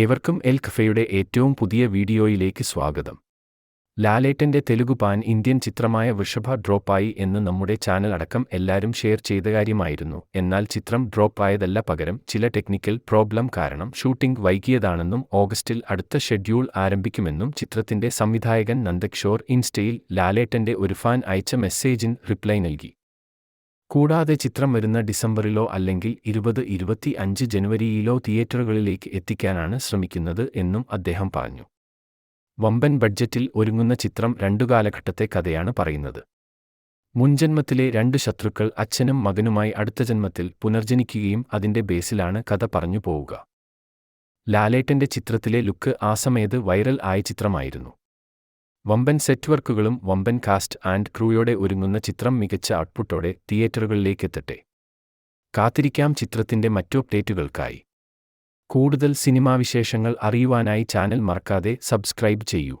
ഏവർക്കും എൽ ഖഫയുടെ ഏറ്റവും പുതിയ വീഡിയോയിലേക്ക് സ്വാഗതം. ലാലേട്ടന്റെ തെലുഗു പാൻ ഇന്ത്യൻ ചിത്രമായ വൃഷഭ ഡ്രോപ്പായി എന്ന് നമ്മുടെ ചാനൽ അടക്കം എല്ലാവരും ഷെയർ ചെയ്ത കാര്യമായിരുന്നു. എന്നാൽ ചിത്രം ഡ്രോപ്പ് ആയതല്ല പകരം ചില ടെക്നിക്കൽ പ്രോബ്ലം കാരണം ഷൂട്ടിംഗ് വൈകിയതാണെന്നും ഓഗസ്റ്റിൽ അടുത്ത ഷെഡ്യൂൾ ആരംഭിക്കുമെന്നും ചിത്രത്തിന്റെ സംവിധായകൻ നന്ദകിഷോർ ഇൻസ്റ്റയിൽ ലാലേട്ടന്റെ ഒരു ഫാൻ അയച്ച മെസ്സേജിന് റിപ്ലൈ നൽകി. കൂടാതെ ചിത്രം വരുന്ന ഡിസംബറിലോ അല്ലെങ്കിൽ ഇരുപത് ഇരുപത്തി അഞ്ച് ജനുവരിയിലോ തിയേറ്ററുകളിലേക്ക് എത്തിക്കാനാണ് ശ്രമിക്കുന്നത് എന്നും അദ്ദേഹം പറഞ്ഞു. വമ്പൻ ബഡ്ജറ്റിൽ ഒരുങ്ങുന്ന ചിത്രം രണ്ടു കാലഘട്ടത്തെ കഥയാണ് പറയുന്നത്. മുൻജന്മത്തിലെ രണ്ട് ശത്രുക്കൾ അച്ഛനും മകനുമായി അടുത്ത ജന്മത്തിൽ പുനർജനിക്കുകയും അതിന്റെ ബേസിലാണ് കഥ പറഞ്ഞു പോവുക ലാലേട്ടന്റെ ചിത്രത്തിലെ ലുക്ക് ആ സമയത്ത് വൈറൽ ആയ ചിത്രമായിരുന്നു. വമ്പൻ സെറ്റ് വർക്കുകളും വമ്പൻ കാസ്റ്റ് ആൻഡ് ക്രൂയോടെ ഒരുങ്ങുന്ന ചിത്രം മികച്ച ഔട്ട്പുട്ടോടെ തിയേറ്ററുകളിലേക്കെത്തട്ടെ. കാത്തിരിക്കാം ചിത്രത്തിന്റെ മറ്റു അപ്ഡേറ്റുകൾക്കായി കൂടുതൽ സിനിമാവിശേഷങ്ങൾ അറിയുവാനായി ചാനൽ മറക്കാതെ സബ്സ്ക്രൈബ് ചെയ്യൂ.